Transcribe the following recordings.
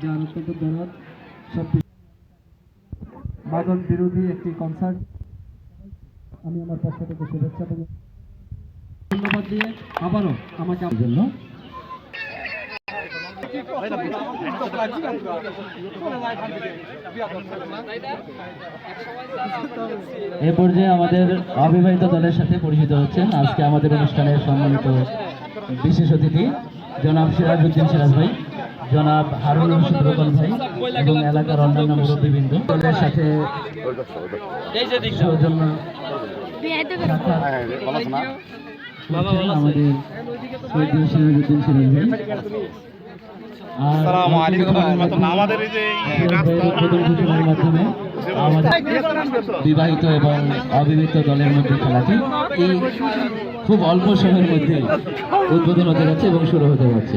যার অত্যন্ত দরদ সব মাদক বিরোধী একটি কনসার্ট আমি আমার পক্ষ থেকে শুভেচ্ছা ধন্যবাদ দিয়ে আবারও আমাকে জন্য এ পর্যায়ে আমাদের অবিবাহিত দলের সাথে পরিচিত হচ্ছেন আজকে আমাদের অনুষ্ঠানের সম্মানিত বিশেষ অতিথি জনাব সিরাজউদ্দিন সিরাজ ভাই। জনাব হারুন রশিদ রোকন ভাই এবং এলাকার অন্যান্য মুরব্বীবৃন্দ। দলের সাথে সৌজন্য আমাদের আমাদের বিবাহিত এবং অবিবাহিত দলের মধ্যে খেলাটি এই খুব অল্প সময়ের মধ্যে উদ্বোধন হতে যাচ্ছে এবং শুরু হতে যাচ্ছে।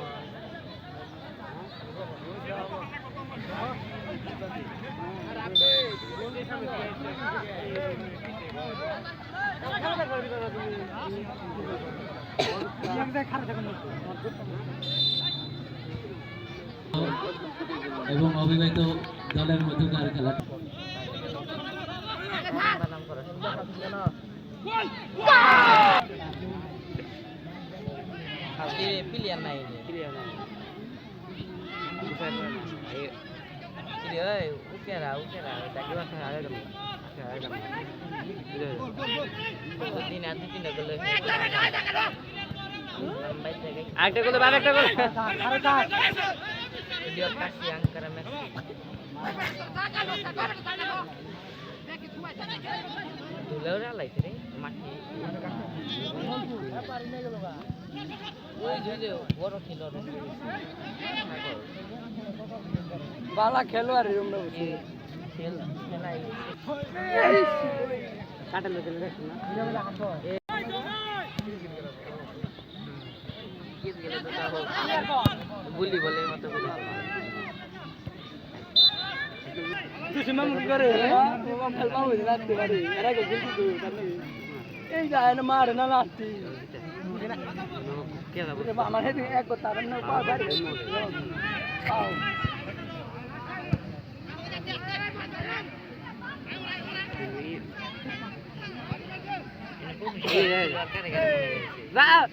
এবং অবিবাহিত দলের মধ্যকার ada dong. Betul. Ini nanti tindak gelo. Kasih yang keren Dulu orang বালা খেলো আর এরকম খেল খেলাই কাটালো খেলে দেখছ না বুলি বলে মতো বলে এই যায় না মারে না যাব আমার হেঁটে এক তার না পা বাড়ি পাও Nah,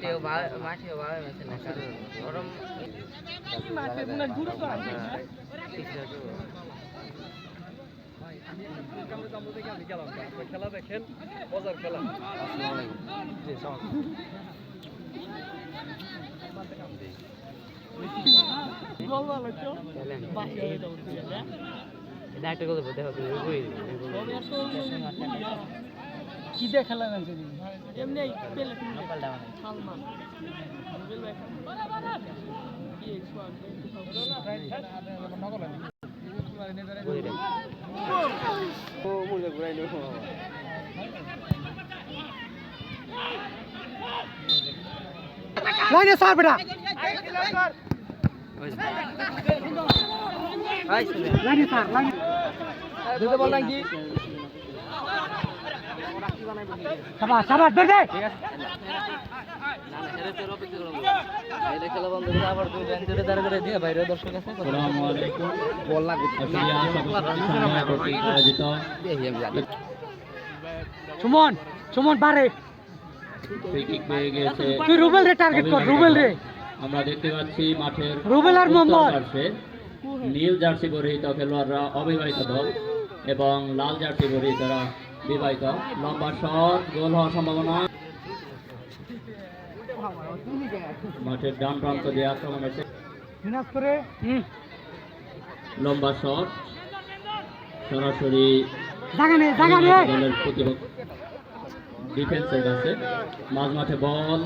মাঠেও ভালো মাঠেও ভালো মেশে না কারণ গরম খেলা দেখেন মজার খেলা ডাক্তার কথা বলতে হবে কি দিয়ে খেলা না এমনি পেলে সালমান ও মুজে ঘুরাই নেব লাইনে সার বেটা। লাইনে সার লাইনে। দিতে বললাম কি সুমন সুমন বারে। তুই রুবেল রে টার্গেট কর রুবেল রে। আমরা দেখতে পাচ্ছি মাঠের রুবেল আর মোহাম্মদ। নীল জার্সি পরিহিত খেলোয়াড়রা অবিবাহিত দল এবং লাল জার্সি পরিহিতরা বিবাহিত। লম্বা শট গোল হওয়ার সম্ভাবনা। মাঠের ডান প্রান্ত দিয়ে আক্রমণ এসে লম্বা শট সরাসরি দলের প্রতিপক্ষ ডিফেন্সের কাছে। মাঝ মাঠে বল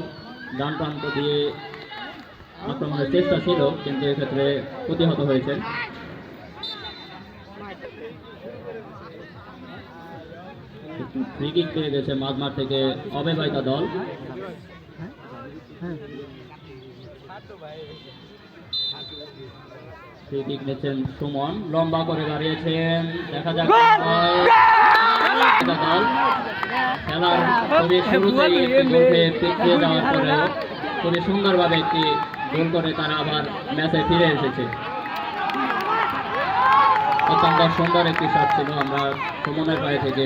ডান প্রান্ত দিয়ে আক্রমণের চেষ্টা ছিল কিন্তু এক্ষেত্রে প্রতিহত হয়েছেন। ফ্রি কিক পেয়ে গেছে মাঝ মাঠ থেকে অবিবাহিত দল। ফ্রি কিক নিচ্ছেন সুমন। লম্বা করে দাঁড়িয়েছেন দেখা যাক দল। খেলার খুবই শুরুতেই একটি গোল পিছিয়ে যাওয়ার পরেও খুবই সুন্দরভাবে একটি গোল করে তারা আবার ম্যাচে ফিরে এসেছে। অত্যন্ত সুন্দর একটি শট ছিল। আমরা সুমনের পায়ে থেকে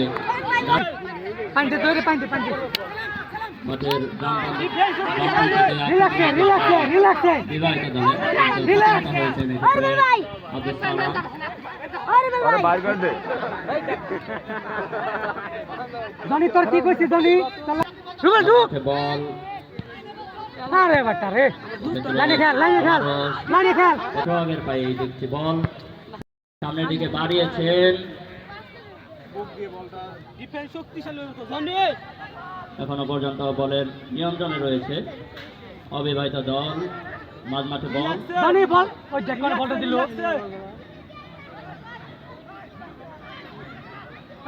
মাঠের বিবাহিত দলে জনি তোর কি কইছিস জনি? বল। আরে বাটা রে! লাইনে খেল লাইনে খেল লাইনে খেল। বল। সামনের দিকে বাড়িয়েছেন। এখনও পর্যন্ত বলের নিয়ন্ত্রণে রয়েছে। অবিবাহিত দল মাঝ মাঠে বল। জনি বল ওই দেখ বলটা দিল।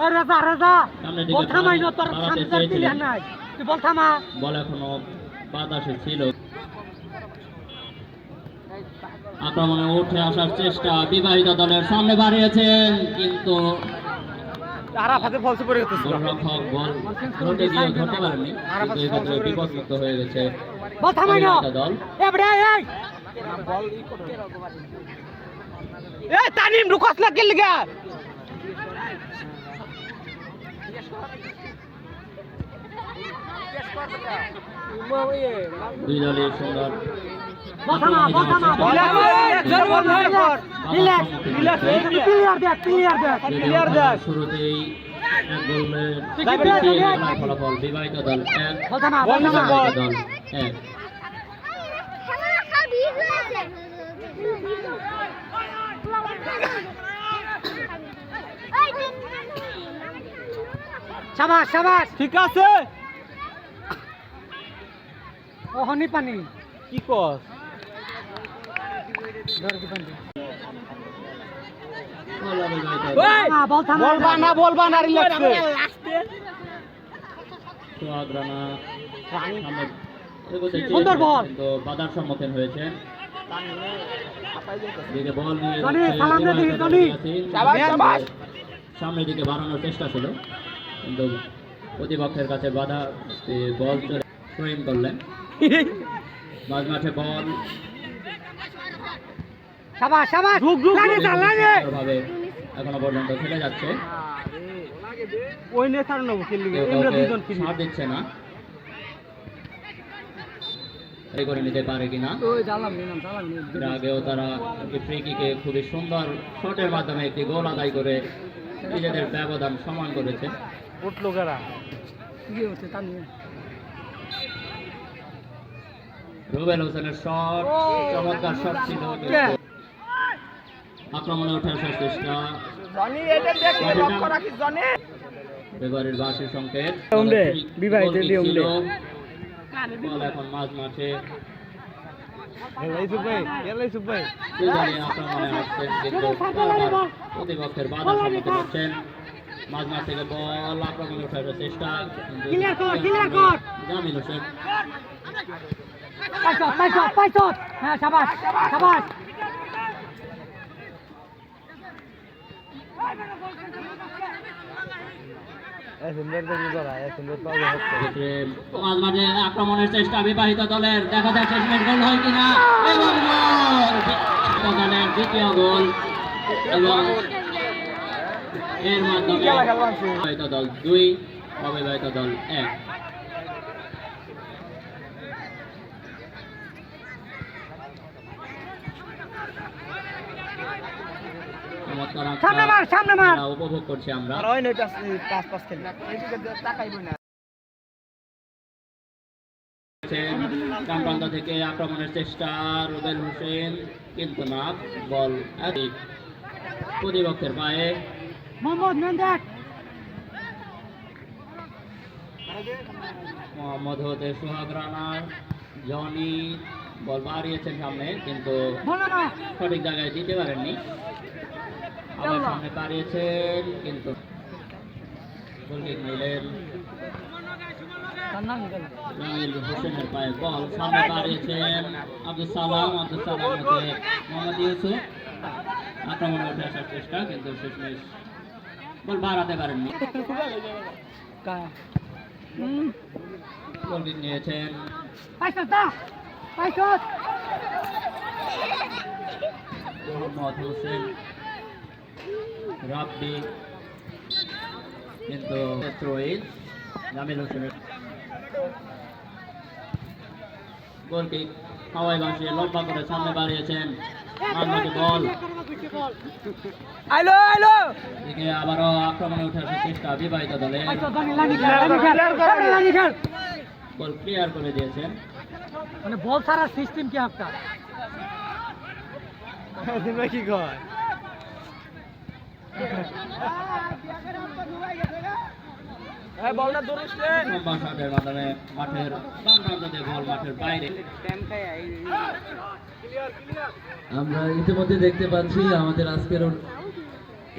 আরে রাজা রাজা সামনের দিকে বল থামাই না তোর বাড়াতে সামনে তোর চেয়েছিলেন। প্লেয়ার নাই তুই বল থামা বল এখনও বাতাসে ছিল আক্রমণে উঠে আসার চেষ্টা বিবাহিত দলের সামনে বাড়িয়েছেন কিন্তু গোলরক্ষক বল ধরতে গিয়ে ধরতে পারেননি কিন্তু বিপদমুক্ত হয়ে গেছে বল থামাই না অবিবাহিত দল। এ বড় এই। তানিম রুকস না গেল দুই দলের সুন্দর। শুরুতেই ফলাফল বিবাহিত দল এক দল এক। ঠিক আছে। ও হনি পানি। কি কস বল অবিবাহিত দল। বল থামা বাধার সম্মুখীন। সামনের দিকে বাড়ানোর চেষ্টা ছিল কিন্তু প্রতিপক্ষের কাছে বাধা বল করলেন মাঝ মাঠে বল শাবাশ শাবাশ লাগে যা লাগে। ভাবে এখনও পর্যন্ত খেলে যাচ্ছে। ওই নে ছাড় নেব খেললি কেউ কাউকে ছাড় দিচ্ছে না। এই করে নিতে পারে কিনা ওই জ্বালাম নিলাম জ্বালাম এর আগেও তারা ফ্রি কিকে খুবই সুন্দর শটের মাধ্যমে একটি গোল আদায় করে নিজেদের ব্যবধান সমান করেছে। উঠল কারা? কি হচ্ছে তার নিয়ে? রুবেল হোসেনের শট চমৎকার শট ছিল। আক্রমণে আসার চেষ্টা। এবারের বাসি সংকেত। বিবাহিত এখন মাঝ মাঠে। প্রতিপক্ষের বাধা সম্মুখীন হচ্ছেন। মাঝ মাঠ থেকে বল আক্রমণে উঠে চেষ্টা। জামিল হোসেন। হ্যাঁ শাবাশ শাবাশ এক্ষেত্রে মাঝ মাঠে আক্রমণের চেষ্টা বিবাহিত দলের দেখা যাক শেষমেশ গোল হয় কিনা এবং দলের দ্বিতীয় গোল এবং এর মাধ্যমে দল দুই অবিবাহিত দল এক। চমৎকার চমৎকার একটা খেলা উপভোগ করছি আমরা। ডান প্রান্ত থেকে আক্রমণের চেষ্টা রুবেল হোসেন কিন্তু না বল প্রতিপক্ষের পায়ে। মোহাম্মদ হতে সোহাগ রানা জনি বল বাড়িয়েছেন সামনে কিন্তু সঠিক জায়গায় দিতে পারেননি। আবার সামনে বাড়িয়েছেন কিন্তু গোলকিক নিলেন জামিল হোসেনের পায়ে বল। সামনে বাড়িয়েছেন আব্দুল সালাম। আব্দুল সালাম হতে মোহাম্মদ ইউসুফ। আক্রমণে উঠে আসার চেষ্টা কিন্তু শেষমেশ বল বাড়াতে পারেননি। গোলকিক নিয়েছেন। মোহাম্মদ হোসেন। রাব্বি কিন্তু থ্রোইন জামিল হোসেনের গোলকিক হাওয়াই ভাসিয়ে লম্বা করে সামনে বাড়িয়েছেন মানবাকে বল আইলো আইলো। দিকে আবারও আক্রমণে উঠে আসার চেষ্টা বিবাহিত দলে। বল ক্লিয়ার করে দিয়েছেন। মানে বল ছাড়ার সিস্টেম কি আপনার? কি কয়? হ্যাঁ আমরা ইতিমধ্যে দেখতে পাচ্ছি আমাদের আজকের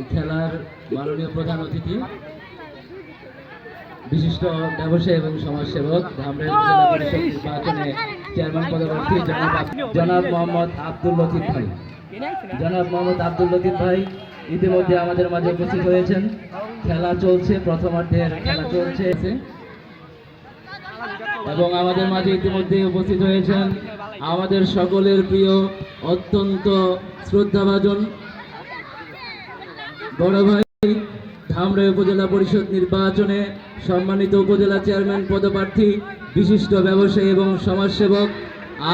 খেলার মাননীয় প্রধান অতিথি, বিশিষ্ট ব্যবসায়ী এবং সমাজসেবক চেয়ারম্যান পদপ্রার্থী জনাব জনাব মোহাম্মদ আব্দুল লতিফ ভাই। জনাব মোহাম্মদ আব্দুল লতিফ ভাই ইতিমধ্যে আমাদের মাঝে উপস্থিত হয়েছেন। খেলা চলছে প্রথমার্ধের খেলা চলছে। এবং আমাদের মাঝে ইতিমধ্যে উপস্থিত হয়েছেন আমাদের সকলের প্রিয়, অত্যন্ত শ্রদ্ধাভাজন বড় ভাই, ধামরাই উপজেলা পরিষদ নির্বাচনে সম্মানিত উপজেলা চেয়ারম্যান, পদপ্রার্থী, বিশিষ্ট ব্যবসায়ী এবং সমাজসেবক।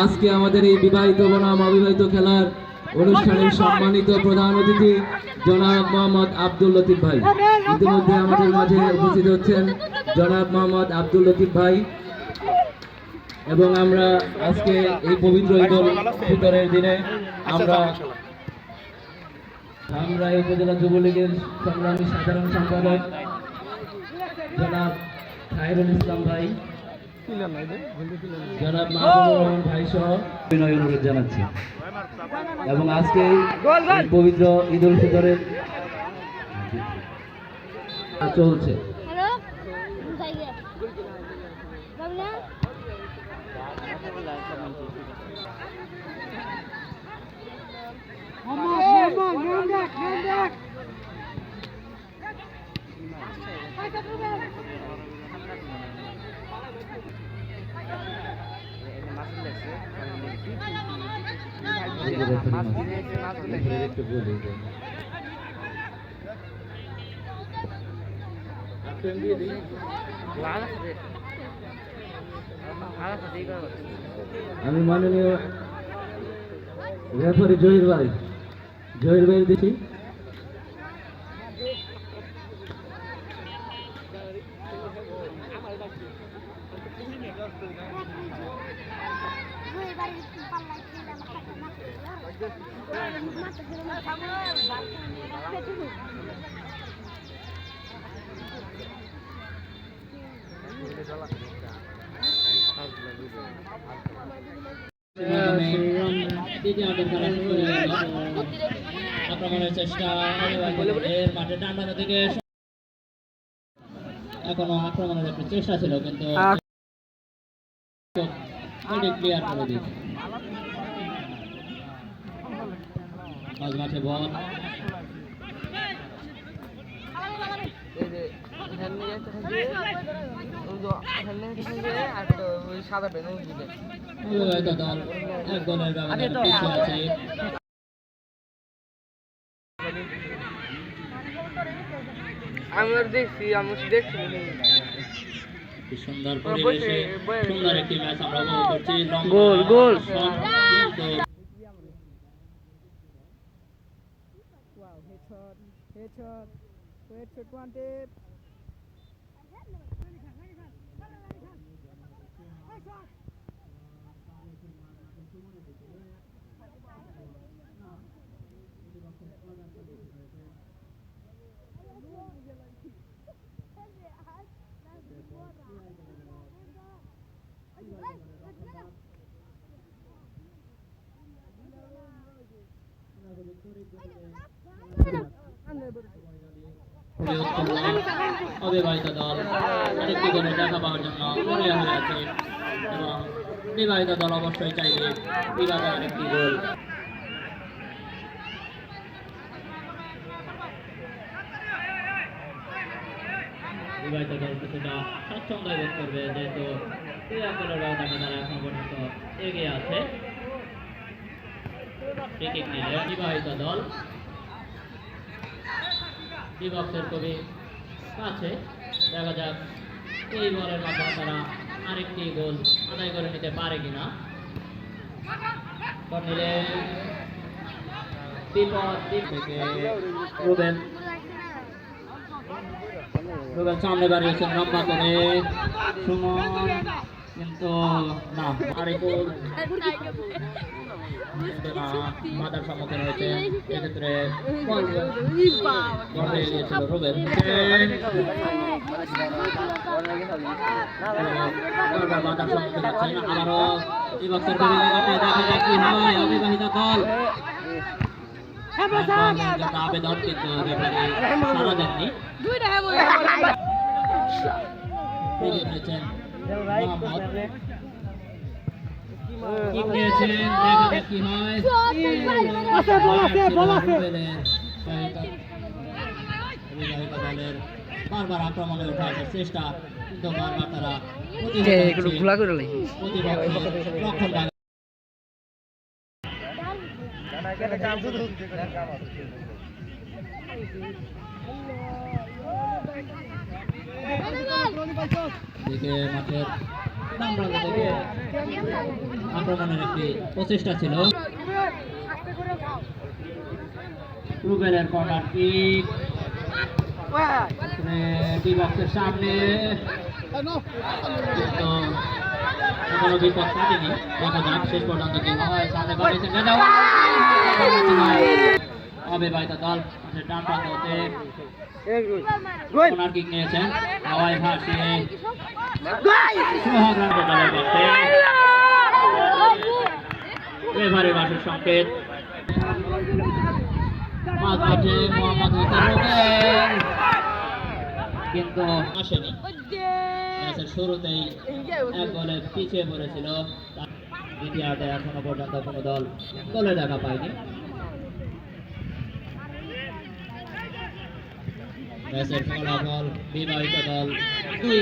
আজকে আমাদের এই বিবাহিত বনাম অবিবাহিত খেলার অনুষ্ঠানের সম্মানিত প্রধান অতিথি জনাব মোহাম্মদ আব্দুল লতিফ ভাই। ইতিমধ্যে আমাদের মাঝে উপস্থিত হচ্ছেন জনাব মোহাম্মদ আব্দুল লতিফ ভাই। এবং আমরা আজকে এই পবিত্র ঈদ উল ফিতরের দিনে আমরা আমরা এই উপজেলা যুবলীগের সংগ্রামী সাধারণ সম্পাদক জনাব খায়রুল ইসলাম ভাই জনাব মাহবুবুর রহমান ভাই সহ বিনয় অনুরোধ জানাচ্ছি। এবং আজকে এই পবিত্র ঈদ উল ফিতরের চলছে। হ্যালো? কোথায় আমি মাননীয় রেফারি জহির ভাই। জহির ভাই দেখি। আক্রমণের চেষ্টা মাঠে ডান থেকে এখনও আক্রমণের চেষ্টা ছিল কিন্তু ক্লিয়ার করে দিয়েছে মাঝ মাঠে বল এই যে এখানে একটা থাকে ওই যে এখানে একটা থাকে আর একটা ওই সাদা পেন ওই দিকে অবিবাহিত দল এক দলের ব্যবধানে পিছিয়ে আছে আমি দেখছি আমি দেখছি সুন্দর পরিবেশে সুন্দর একটি ম্যাচ আমরা উপভোগ করছি। লম্বা গোল, গোল। শট, কিন্তু হেডশট হেডশট ওয়ান অবিবাহিত দল, আরেকটি করে দেখা পাওয়ার জন্য হয়ে আছে। এবং বিবাহিত দল অবশ্যই চাইবে বিবাহের আরেকটি গোল বিবাহিত দল কিছুটা স্বাচ্ছন্দ্য বোধ করবে, যেহেতু গোলের ব্যবধানে তারা এখন পর্যন্ত এগিয়ে আছে। বিবাহিত দল বিভক্তের খুবই কাছে দেখা যাক, এই বলের মাধ্যমে তারা আরেকটি গোল আদায় করে নিতে পারে কিনা। সামনে দাঁড়িয়েছেন, লম্বা করে। সুমন। কিন্তু না আরেক গোল কিন্তু না বাধার সম্মুখীন হয়েছে এক্ষেত্রে বল বল হয়ে গিয়েছিল রুবেন বারবার বাধার সম্মুখীন হচ্ছেন আবারও বিভক্তের ভূমিকা কাটে দেখা যাক কি হয় অবিবাহিত দল জন্য আবেদন কিন্তু রেফারি সারা দেননি বারবার আক্রমণে চেষ্টা কিন্তু বারবার তারা একটু খোলা করে প্রতিপক্ষের রক্ষণ ভাঙে। দিকে মাঠের আক্রমণের একটি প্রচেষ্টা ছিল। রুবেলের কর্নার কিক। বক্সের সামনে। কোনো বিপদ কাটেনি দেখা যাক, শেষ পর্যন্ত কি হয়। সামনে বাড়িয়েছেন অবিবাহিত দল ডান প্রান্ত। হতে কর্নার কিক নিয়েছেন। হাওয়াই ভাসিয়ে রেফারি বাসের সংকেত মাঝ কিন্তু আসেনি। ম্যাচের শুরুতেই এক গোলে পিছিয়ে পড়েছিল দ্বিতীয়ার্ধে এখনও পর্যন্ত কোনো দল গোলে দেখা পায়নি ম্যাচের ফলাফল বিবাহিত দল দুই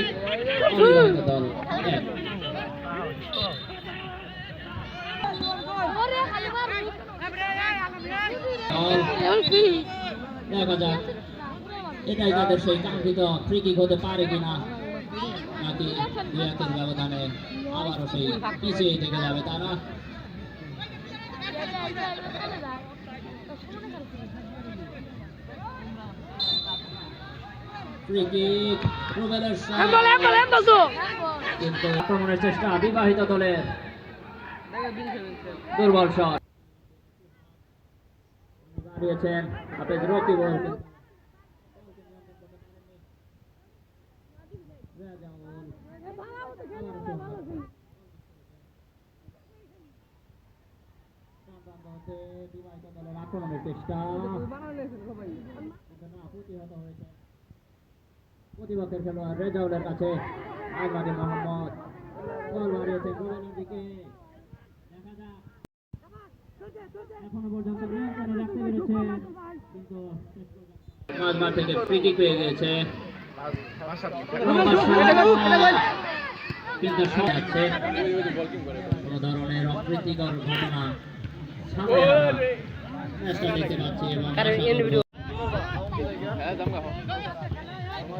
অবিবাহিত দল এক। দল দেখা যাক। এটাই তাদের সেই কাঙ্ক্ষিত ফ্রি কিক হতে পারে কিনা নাকি দু একের ব্যবধানে আবারও সেই পিছিয়ে থেকে যাবে তারা ফ্রি কিক রুবেলের shot। কিন্তু আক্রমণের চেষ্টা বিবাহিত দলের দুর্বল শট। দাঁড়িয়েছেন হাফেজ রকিবুল। আক্রমণের চেষ্টা কিন্তু না প্রতিহত হয়েছে প্রতিপক্ষের খেলোয়াড় রেজাউলের কাছে আজমাদি মোহাম্মদ। বল বাড়িয়েছে গোলের দিকে। দেখা যাক। এখনও পর্যন্ত নিয়ন্ত্রণে রাখতে পেরেছে কিন্তু শেষ মাঠ থেকে ফ্রি কিক পেয়ে গিয়েছে। লম্বা shot। কিন্তু শট যাচ্ছে কোনো ধরনের অপ্রীতিকর ঘটনা সামনে দেখতে পাচ্ছি এবং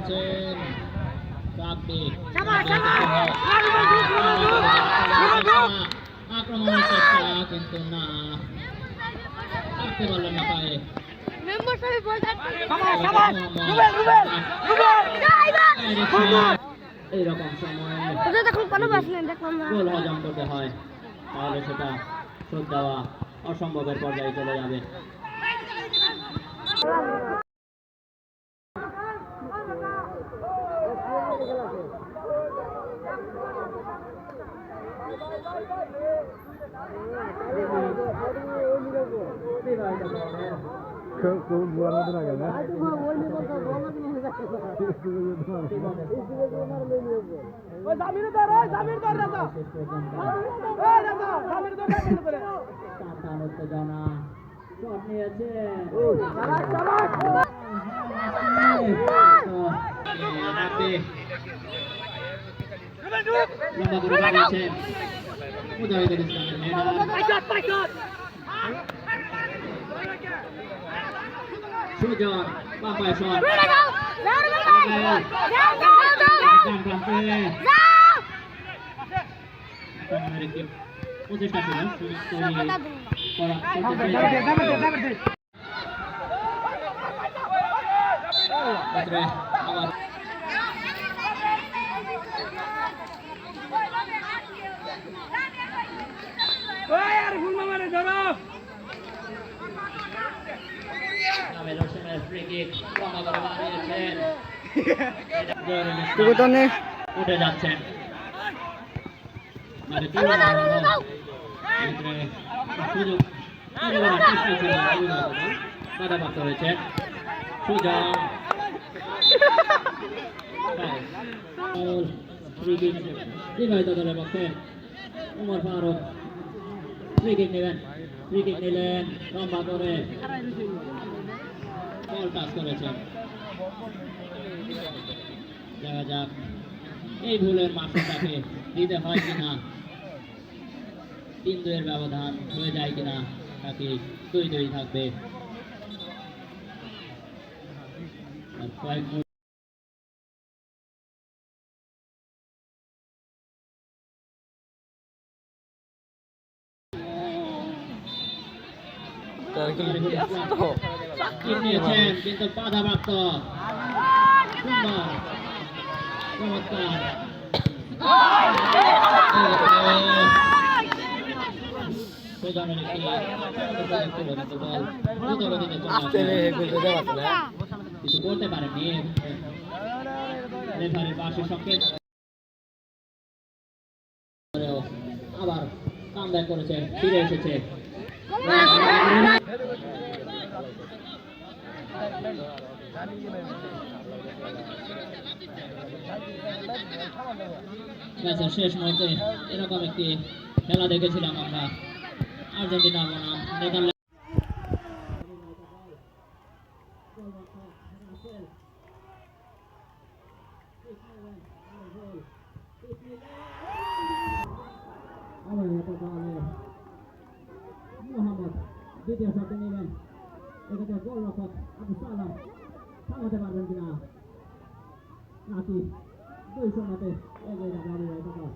সামনে দাঁড়িয়েছেন চেষ্টা কিন্তু না রাখতে পারলেন না পায়ে এইরকম সময় ওদের কোনো বাস নেই দেখলাম গোল হজম করতে হয় তাহলে সেটা শোধ দেওয়া অসম্ভবের পর্যায়ে চলে যাবে টান উত্তেজনা শট নিয়েছেন রাব্বি। লম্বা করে বাড়িয়েছেন মুজাহিদুল ইসলামের হেডার সুজন বাম্পায় শট ডান প্রান্তে আক্রমণের একটি প্রচেষ্টা ছিল সুযোগ তৈরি করা করতে পেরেছে। ভেতরে আবার নামের হোসেনের ফ্রি কিক লম্বা উঠে যাচ্ছেন মানে তুলে নেওয়া হলো। ভিতরে সুযোগ তুলে নেওয়ার চেষ্টা ছিল অভিভাবক বাধাপ্রাপ্ত হয়েছে সুযোগ ফ্রি কিক বিবাহিত দলের পক্ষে। উমর ফারুক ফ্রি কিক নেবেন ফ্রি কিক নিলেন। লম্বা করে। বল টাচ করেছেন? দেখা যাক। এই ভুলের মাসুলটাকে দিতে হয় কিনা? তিন দুয়ের ব্যবধান হয়ে যায় কিনা? নাকি দুই দুই থাকবে? কয়েক মুহূর্ত নিয়েছেন কিন্তু বাধাপ্রাপ্ত। সুন্দর চমৎকার কিছু করতে পারেননি রেফারির পাশে সংকেত আবার করেছে, ফিরে এসেছে। ম্যাচের শেষ মুহূর্তে এরকম একটি খেলা দেখেছিলাম আমরা আর্জেন্টিনা বনাম নেদারল্যান্ড মোহাম্মদ দ্বিতীয় শটে নেবেন এক্ষেত্রে গোল রক্ষক আবু সালাম থামাতে পারবেন কিনা নাকি দুই শূন্যতে এগিয়ে যাবে অবিবাহিত দল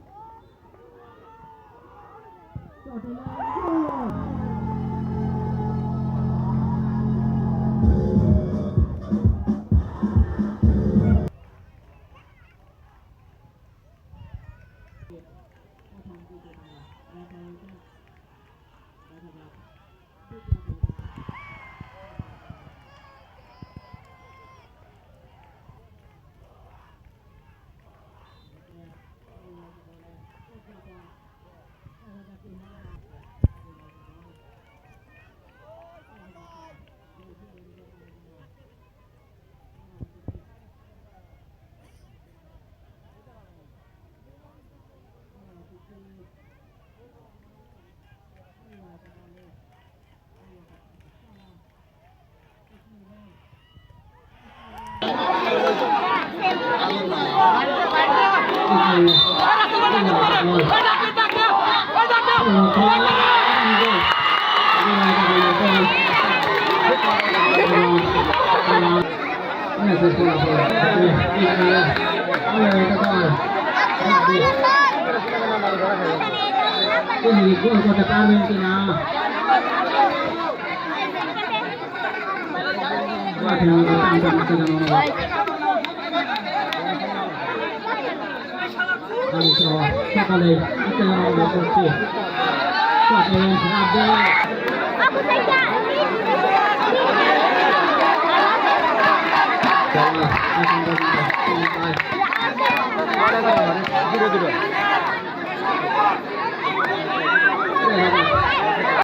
শটে গোল! cho Sakali Mateo là một chìa quả cầu Abdel Hãy subscribe cho kênh Ghiền Mì Gõ Để không bỏ lỡ những video hấp dẫn